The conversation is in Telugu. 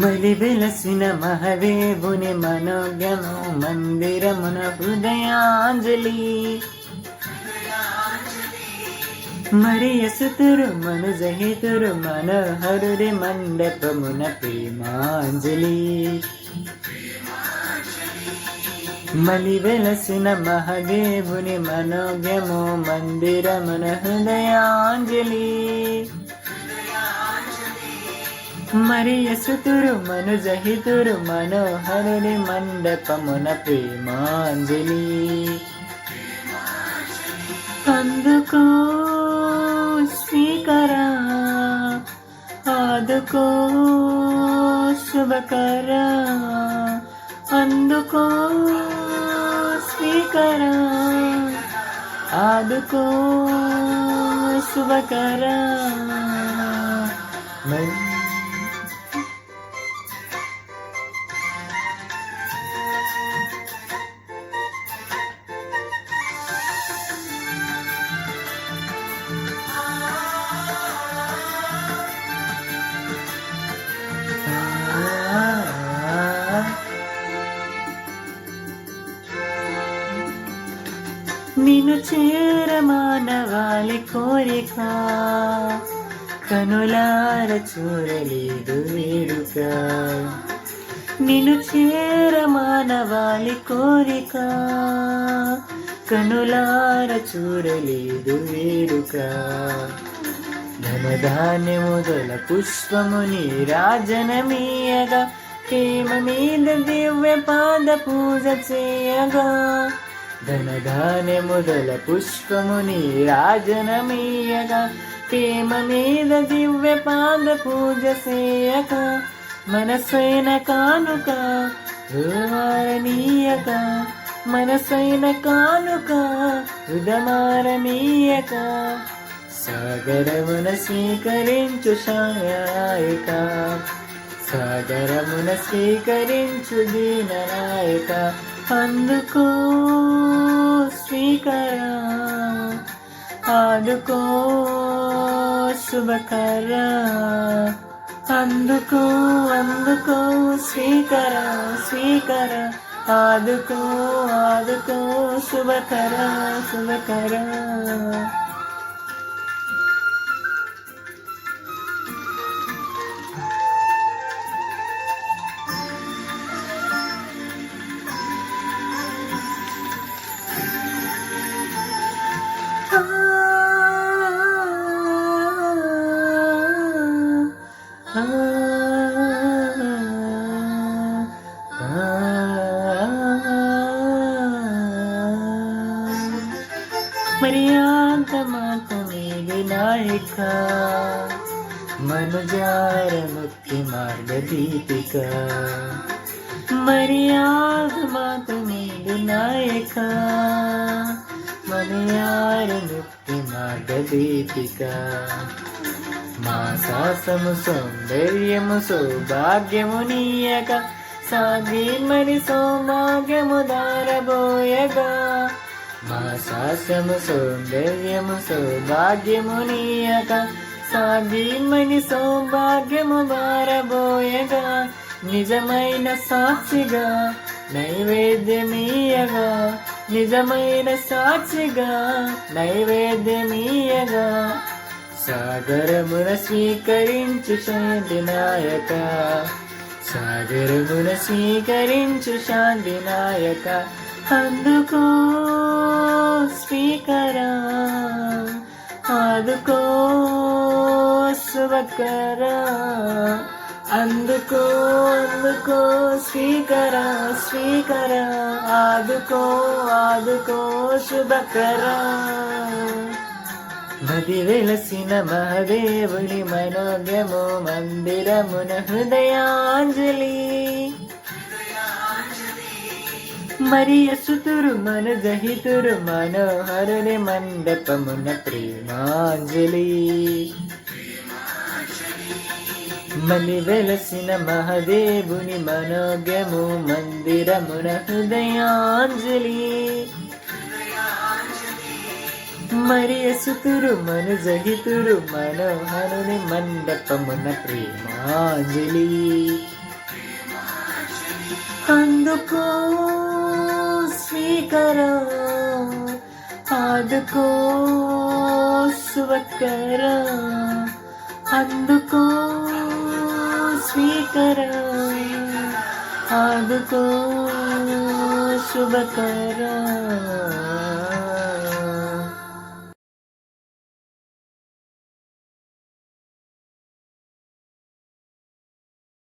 మలి వెలసిన మహదేవుని మనోజ్ఞము మందిరమున హృదయాంజలి మరియ సుతురు మనుజహితురు మనోహరుడి మండపమున ప్రేమాంజలి మలి వెలసిన మహదేవుని మనోజ్ఞము మందిరమున హృదయాంజలి మరియ సుతురు మనుజహితురు మనోహరుని మండపమున ప్రేమాంజలి. అందుకో స్వీకరా ఆదుకో శుభకర అందుకో స్వీకర ఆదుకో శుభకర. మై నిన్ను చేర మానవాళి కోరిక. కనులార చూడలేదు వేడుక. నిన్ను చేర మానవాళి కోరిక. కనులార చూడలేదు వేడుక. ధనధాన్యముదల పుష్పముని రాజనమీయగా. ప్రేమ మీద దివ్య పాద పూజ చేయగా. ధనధాన్యముదల పుష్పముని రాజనమీయగా. ప్రేమ మీద దివ్య పాద పూజ చేయక మనసైన కానుక హృదమారనీయక మనసైన కానుక హృదమారనీయక సాగరమున స్వీకరించు సాయక సాగరమున స్వీకరించు దీననాయక. అందుకో స్వీకర ఆదుకో శుభకర. అందుకో అందుకో స్వీకర స్వీకర. ఆదుకో ఆదుకో శుభకర శుభకర. मर्याद मातुमि विनायका मन या मुक्ति मद दीपिका मर्याद मातुमि विनायका మా సాసము సౌందర్యము సౌభాగ్యము నీయక సాగి మరి సౌభాగ్యము దారబోయగా. మా సాసము సౌందర్యము సౌభాగ్యము నీయక సాగి సౌభాగ్యము దారబోయగా. నిజమైన సాక్షిగా నైవేద్యమీయగా. నిజమైన సాక్షిగా నైవేద్యమీయగా. సాగరమున స్వీకరించు శాంతి నాయక. సాగరమున స్వీకరించు శాంతి నాయక. అందుకో స్వీకర ఆదుకో శుభకరా. అందుకో అందుకో స్వీకర స్వీకర ఆదుకో ఆదుకో శుభకర. మది వెలసిన మహదేవుని మనోజ్ఞము మందిరమున హృదయాంజలి. మరియ సుతురు మన జహితురు మనోహరుని మండపమున ప్రేమాంజలి. మలి వెలసిన మహదేవుని మనోజ్ఞము మందిరమున హృదయాంజలి. మరి అసుతురు మను జహితురు మనోహరుని మండపమున ప్రేమాంజలి. అందుకో స్వీకర ఆదుకో సువకర అందుకో స్వీకర ఆదుకో శుభకర.